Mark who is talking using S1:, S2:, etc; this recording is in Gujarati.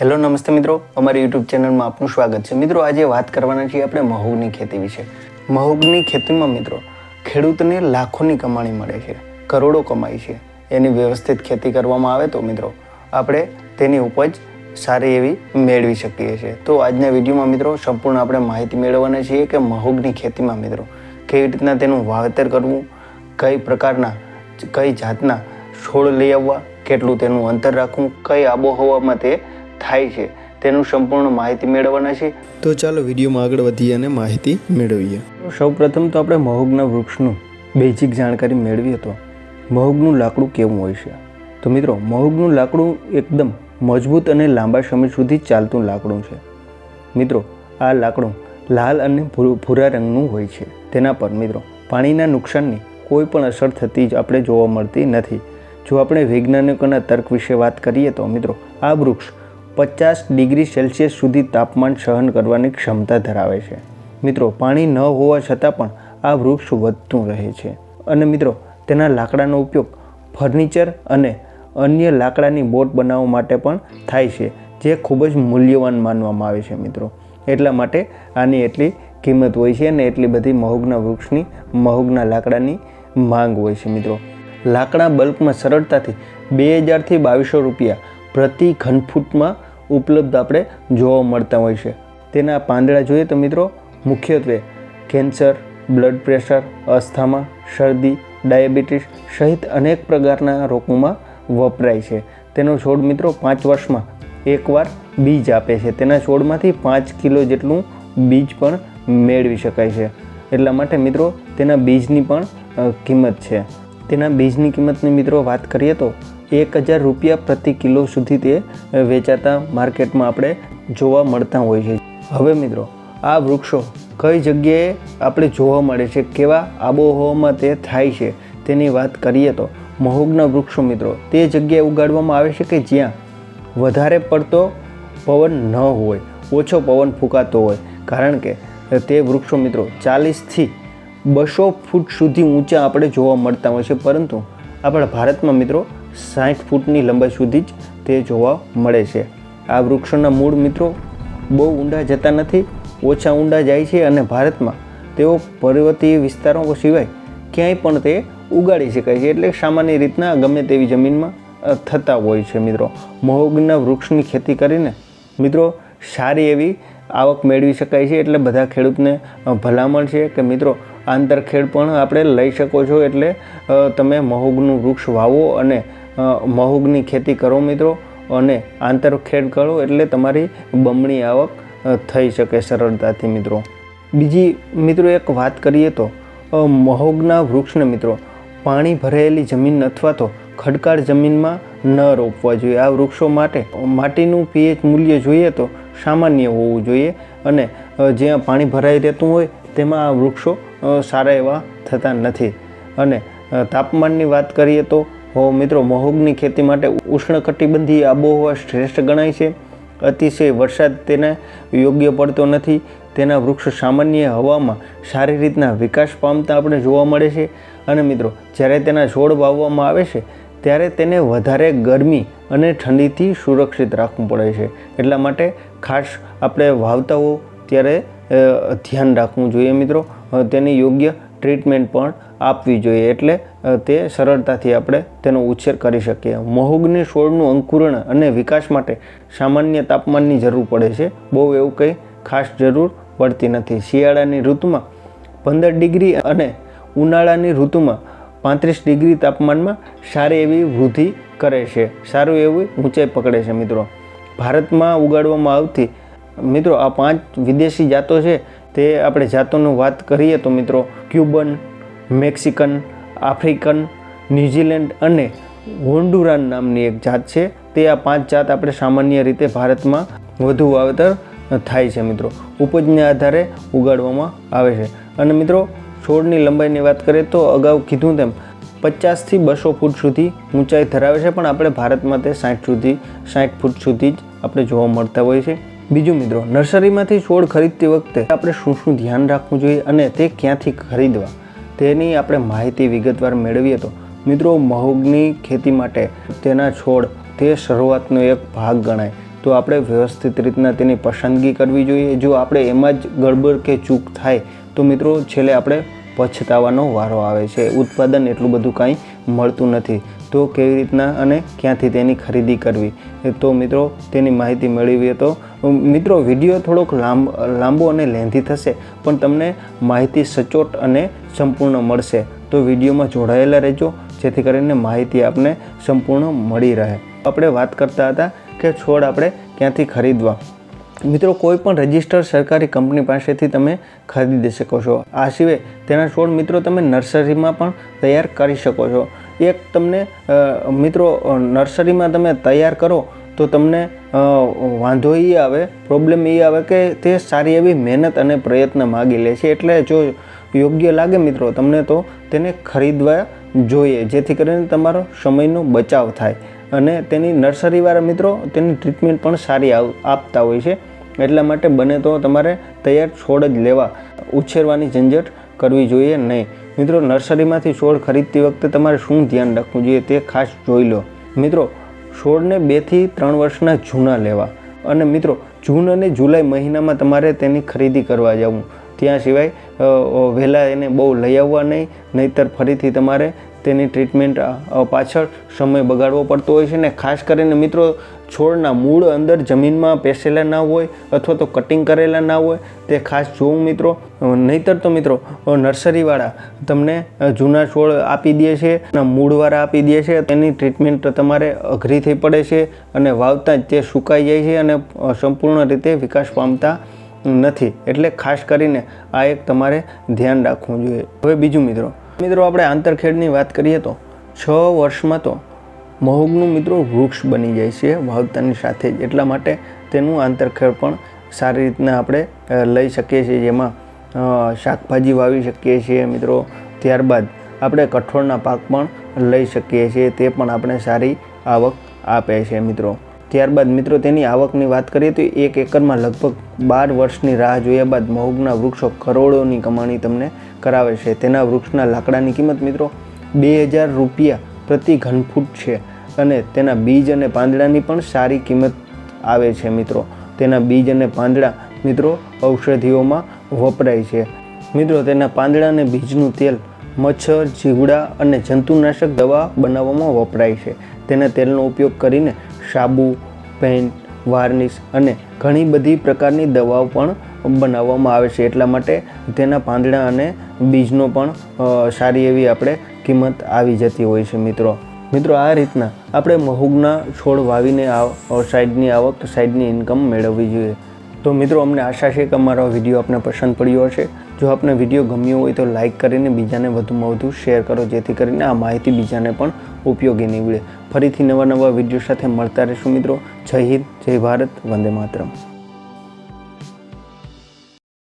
S1: હેલો, નમસ્તે મિત્રો. અમારી યુટ્યુબ ચેનલમાં આપનું સ્વાગત છે. મિત્રો, આજે વાત કરવાના છીએ આપણે મહુગની ખેતી વિશે. મહુગની ખેતીમાં મિત્રો, ખેડૂતને લાખોની કમાણી મળે છે, કરોડો કમાય છે. એની વ્યવસ્થિત ખેતી કરવામાં આવે તો મિત્રો, આપણે તેની ઉપજ સારી એવી મેળવી શકીએ છીએ. તો આજના વિડીયોમાં મિત્રો, સંપૂર્ણ આપણે માહિતી મેળવવાના છીએ કે મહુગની ખેતીમાં મિત્રો, કેવી રીતના તેનું વાવેતર કરવું, કઈ પ્રકારના, કઈ જાતના છોડ લઈ આવવા, કેટલું તેનું અંતર રાખવું, કઈ આબોહવામાં તે થાય છે તેનું સંપૂર્ણ માહિતી મેળવવાના છે.
S2: તો ચાલો વિડીયોમાં આગળ વધીએ અને માહિતી મેળવીએ.
S1: સૌપ્રથમ તો આપણે મહુગના વૃક્ષનું બેઝિક જાણકારી મેળવીએ તો મહુગનું લાકડું કેવું હોય છે? તો મિત્રો મહુગનું લાકડું એકદમ મજબૂત અને લાંબા સમય સુધી ચાલતું લાકડું છે. મિત્રો આ લાકડું લાલ અને ભૂ- ભૂરા રંગનું હોય છે. તેના પર મિત્રો પાણીના નુકસાનની કોઈ પણ અસર થતી જ આપણે જોવા મળતી નથી. જો આપણે વૈજ્ઞાનિકોના તર્ક વિશે વાત કરીએ તો મિત્રો આ વૃક્ષ પચાસ ડિગ્રી સેલ્સિયસ સુધી તાપમાન સહન કરવાની ક્ષમતા ધરાવે છે. મિત્રો, પાણી ન હોવા છતાં પણ આ વૃક્ષ વધતું રહે છે. અને મિત્રો, તેના લાકડાનો ઉપયોગ ફર્નિચર અને અન્ય લાકડાની બોટ બનાવવા માટે પણ થાય છે, જે ખૂબ જ મૂલ્યવાન માનવામાં આવે છે, મિત્રો. એટલા માટે આની એટલી કિંમત હોય છે અને એટલી બધી મહુગના વૃક્ષની, મહુગના લાકડાની માંગ હોય છે, મિત્રો. લાકડા બલ્કમાં સરળતાથી બે હજારથી બાવીસો રૂપિયા પ્રતિ ઘનફૂટમાં ઉપલબ્ધ આપણે જોવા મળતા હોય છે. તેના પાંદડા જોઈએ તો મિત્રો, મુખ્યત્વે કેન્સર, બ્લડ પ્રેશર, અસ્થમા, શરદી, ડાયાબિટીસ સહિત અનેક પ્રકારના રોગોમાં વપરાય છે. તેનો છોડ મિત્રો પાંચ વર્ષમાં એકવાર બીજ આપે છે. તેના છોડમાંથી પાંચ કિલો જેટલું બીજ પણ મેળવી શકાય છે. એટલા માટે મિત્રો, તેના બીજની પણ કિંમત છે. તેના બીજની કિંમતની મિત્રો વાત કરીએ તો એક હજાર રૂપિયા પ્રતિ કિલો સુધી તે વેચાતા માર્કેટમાં આપણે જોવા મળતા હોય છે. હવે મિત્રો, આ વૃક્ષો કઈ જગ્યાએ આપણે જોવા મળે છે, કેવા આબોહવામાં તે થાય છે, તેની વાત કરીએ તો મહોગના વૃક્ષો મિત્રો, તે જગ્યાએ ઉગાડવામાં આવે છે કે જ્યાં વધારે પડતો પવન ન હોય, ઓછો પવન ફૂંકાતો હોય? કારણ કે તે વૃક્ષો મિત્રો ચાલીસથી બસો ફૂટ સુધી ઊંચા આપણે જોવા મળતા હોય છે. પરંતુ આપણા ભારતમાં મિત્રો સાઠ ફૂટની લંબાઈ સુધી જ તે જોવા મળે છે. આ વૃક્ષોના મૂળ મિત્રો બહુ ઊંડા જતા નથી, ઓછા ઊંડા જાય છે અને ભારતમાં તેઓ પર્વતીય વિસ્તારો સિવાય ક્યાંય પણ તે ઉગાડી શકાય છે. એટલે સામાન્ય રીતના ગમે તેવી જમીનમાં થતા હોય છે મિત્રો. મહોગના વૃક્ષની ખેતી કરીને મિત્રો સારી એવી આવક મેળવી શકાય છે. એટલે બધા ખેડૂતને ભલામણ છે કે મિત્રો આંતરખેડ પણ આપણે લઈ શકો છો. એટલે તમે મહોગનું વૃક્ષ વાવો અને મહોગની ખેતી કરો મિત્રો અને આંતરખેડ કરો એટલે તમારી બમણી આવક થઈ શકે સરળતાથી મિત્રો. બીજી મિત્રો એક વાત કરીએ તો મહોગના વૃક્ષને મિત્રો, પાણી ભરાયેલી જમીન અથવા તો ખડકાળ જમીનમાં ન રોપવા જોઈએ. આ વૃક્ષો માટે માટીનું પીએચ મૂલ્ય જોઈએ તો સામાન્ય હોવું જોઈએ અને જ્યાં પાણી ભરાઈ રહેતું હોય તેમાં આ વૃક્ષો સારા એવા થતા નથી. અને તાપમાનની વાત કરીએ તો હો મિત્રો, મહોગની ખેતી માટે ઉષ્ણકટિબંધીય આબોહવા શ્રેષ્ઠ ગણાય છે. અતિશય વરસાદ તેને યોગ્ય પડતો નથી. તેના વૃક્ષ સામાન્ય હવામાં સારી રીતના વિકાસ પામતા આપણે જોવા મળે છે. અને મિત્રો, જ્યારે તેના છોડ વાવવામાં આવે છે, ત્યારે તેને વધારે ગરમી અને ઠંડીથી સુરક્ષિત રાખવું પડે છે. એટલા માટે ખાસ આપણે વાવતા હો ત્યારે ધ્યાન રાખવું જોઈએ મિત્રો. તેની યોગ્ય ટ્રીટમેન્ટ પણ આપવી જોઈએ એટલે તે સરળતાથી આપણે તેનો ઉછેર કરી શકીએ. મહુગની છોડનું અંકુરણ અને વિકાસ માટે સામાન્ય તાપમાનની જરૂર પડે છે. બહુ એવું કંઈ ખાસ જરૂર પડતી નથી. શિયાળાની ઋતુમાં પંદર ડિગ્રી અને ઉનાળાની ઋતુમાં પાંત્રીસ ડિગ્રી તાપમાનમાં સારી એવી વૃદ્ધિ કરે છે. સારું એવી ઊંચાઈ પકડે છે મિત્રો. ભારતમાં ઉગાડવામાં આવતી, મિત્રો, આ પાંચ વિદેશી જાતો છે તે આપણે જાતોનું વાત કરીએ તો મિત્રો ક્યુબન, મેક્સિકન, આફ્રિકન, ન્યૂઝીલેન્ડ અને હોન્ડુરાન નામની એક જાત છે. તે આ પાંચ જાત આપણે સામાન્ય રીતે ભારતમાં વધુ વાવેતર થાય છે મિત્રો. ઉપજને આધારે ઉગાડવામાં આવે છે. અને મિત્રો, છોડની લંબાઈની વાત કરીએ તો અગાઉ કીધું તેમ પચાસથી બસો ફૂટ સુધી ઊંચાઈ ધરાવે છે, પણ આપણે ભારતમાં તે સાઠ સુધી, સાઠ ફૂટ સુધી જ આપણે જોવા મળતા હોય છે. બીજું મિત્રો, નર્સરીમાંથી છોડ ખરીદતી વખતે આપણે શું શું ધ્યાન રાખવું જોઈએ અને તે ક્યાંથી ખરીદવા? તેની આપણે માહિતી વિગતવાર મેળવીએ તો. મિત્રો, મહોગની ખેતી માટે તેના છોડ, તે શરૂઆતનો એક ભાગ ગણાય. તો આપણે વ્યવસ્થિત રીતના તેની પસંદગી કરવી જોઈએ. જો આપણે એમાં જ ગડબડ કે ચૂક થાય, તો મિત્રો, છેલ્લે આપણે પછતાવાનો વારો આવે છે. ઉત્પાદન એટલું બધું કાંઈ મળતું નથી. તો કેવી રીતના અને ક્યાંથી તેની ખરીદી કરવી? તો મિત્રો, તેની માહિતી મેળવીએ તો મિત્રો વીડિયો થોડોક લાંબ, લાંબો અને લેન્ધી થશે, પણ તમને માહિતી સચોટ અને સંપૂર્ણ મળશે. તો વિડીયોમાં જોડાયેલા રહેજો, જેથી કરીને માહિતી આપને સંપૂર્ણ મળી રહે. આપણે વાત કરતા હતા કે છોડ આપણે ક્યાંથી ખરીદવા. મિત્રો, કોઈ પણ રજિસ્ટર સરકારી કંપની પાસેથી તમે ખરીદી શકો છો. આ સિવાય તેના છોડ, મિત્રો, તમે નર્સરીમાં પણ તૈયાર કરી શકો છો. એક તમને મિત્રો નર્સરીમાં તમે તૈયાર કરો તો તમને વાંધો એ આવે પ્રોબ્લેમ એ આવે કે તે સારી એવી મહેનત અને પ્રયત્ન માગી લે છે. એટલે જો યોગ્ય લાગે મિત્રો, તમને તો તેને ખરીદવા જોઈએ, જેથી કરીને તમારો સમયનો બચાવ થાય. અને તેની નર્સરીવાળા મિત્રો, તેની ટ્રીટમેન્ટ પણ સારી આપતા હોય છે. એટલા માટે બને તો તમારે તૈયાર છોડ જ લેવા, ઉછેરવાની ઝંઝટ કરવી જોઈએ નહીં. મિત્રો નર્સરીમાંથી છોડ ખરીદતી વખતે તમારે શું ધ્યાન રાખવું જોઈએ તે ખાસ જોઈ લો. મિત્રો છોડને બેથી ત્રણ વર્ષના જૂના લેવા. અને મિત્રો, જૂન અને જુલાઈ મહિનામાં તમારે તેની ખરીદી કરવા જવું. ત્યાં સિવાય વહેલા એને બહુ લઈ આવવા નહીં, નહીતર ફરીથી તમારે તેની ટ્રીટમેન્ટ પાછળ સમય બગાડવો પડતો હોય છે ને, ખાસ કરીને મિત્રો છોડના મૂળ અંદર જમીનમાં પેસેલા ના હોય અથવા તો કટિંગ કરેલા ના હોય, તે ખાસ જોવું મિત્રો. નહીતર તો મિત્રો, નર્સરીવાળા તમને જૂના છોડ આપી દે છે મૂળવાળા આપી દે છે, તેની ટ્રીટમેન્ટ તમારે અઘરી થઈ પડે છે અને વાવતા જ તે સુકાઈ જાય છે અને સંપૂર્ણ રીતે વિકાસ પામતા નથી. એટલે ખાસ કરીને આ એક તમારે ધ્યાન રાખવું જોઈએ. હવે બીજું મિત્રો. મિત્રો, આપણે આંતરખેડની વાત કરીએ તો, છ વર્ષમાં તો મહોગનું મિત્રો વૃક્ષ બની જાય છે, વાવતાની સાથે જ. એટલા માટે તેનું આંતરખેડ પણ સારી રીતના આપણે લઈ શકીએ છીએ. જેમાં શાકભાજી વાવી શકીએ છીએ મિત્રો. ત્યારબાદ આપણે કઠોળના પાક પણ લઈ શકીએ છીએ. તે પણ આપણે સારી આવક આપે છે મિત્રો. ત્યારબાદ મિત્રો તેની આવકની વાત કરીએ તો એક એકરમાં લગભગ બાર વર્ષની રાહ જોયા બાદ મહુગના વૃક્ષો કરોડોની કમાણી તમને કરાવે છે. તેના વૃક્ષના લાકડાની કિંમત મિત્રો બે હજાર રૂપિયા પ્રતિ ઘનફૂટ છે અને તેના બીજ અને પાંદડાની પણ સારી કિંમત આવે છે મિત્રો. તેના બીજ અને પાંદડા મિત્રો ઔષધિઓમાં વપરાય છે. મિત્રો, તેના પાંદડા અને બીજનું તેલ મચ્છર, જીવડા અને જંતુનાશક દવા બનાવવામાં વપરાય છે. તેના તેલનો ઉપયોગ કરીને સાબુ પેન્ટ વાર્નિશ અને ઘણી બધી પ્રકારની દવાઓ પણ બનાવવામાં આવે છે. એટલા માટે તેના પાંદડા અને બીજનો પણ સારી એવી આપણે કિંમત આવી જતી હોય છે, મિત્રો. મિત્રો, આ રીતના આપણે મહુગના છોડ વાવીને સાઈડની આવક સાઈડની ઇન્કમ મેળવવી જોઈએ. તો મિત્રો, અમને આશા છે કે અમારો વીડિયો આપને પસંદ પડ્યો હશે. જો આપને વીડિયો ગમ્યો હોય તો લાઇક કરીને બીજાને વધુમાં વધુ શેર કરો, જેથી કરીને આ માહિતી બીજાને પણ ઉપયોગી નીવડે. ફરીથી નવા નવા વીડિયો સાથે મળતા રહીશું, મિત્રો. જય હિન્દ, જય ભારત, વંદે માતરમ.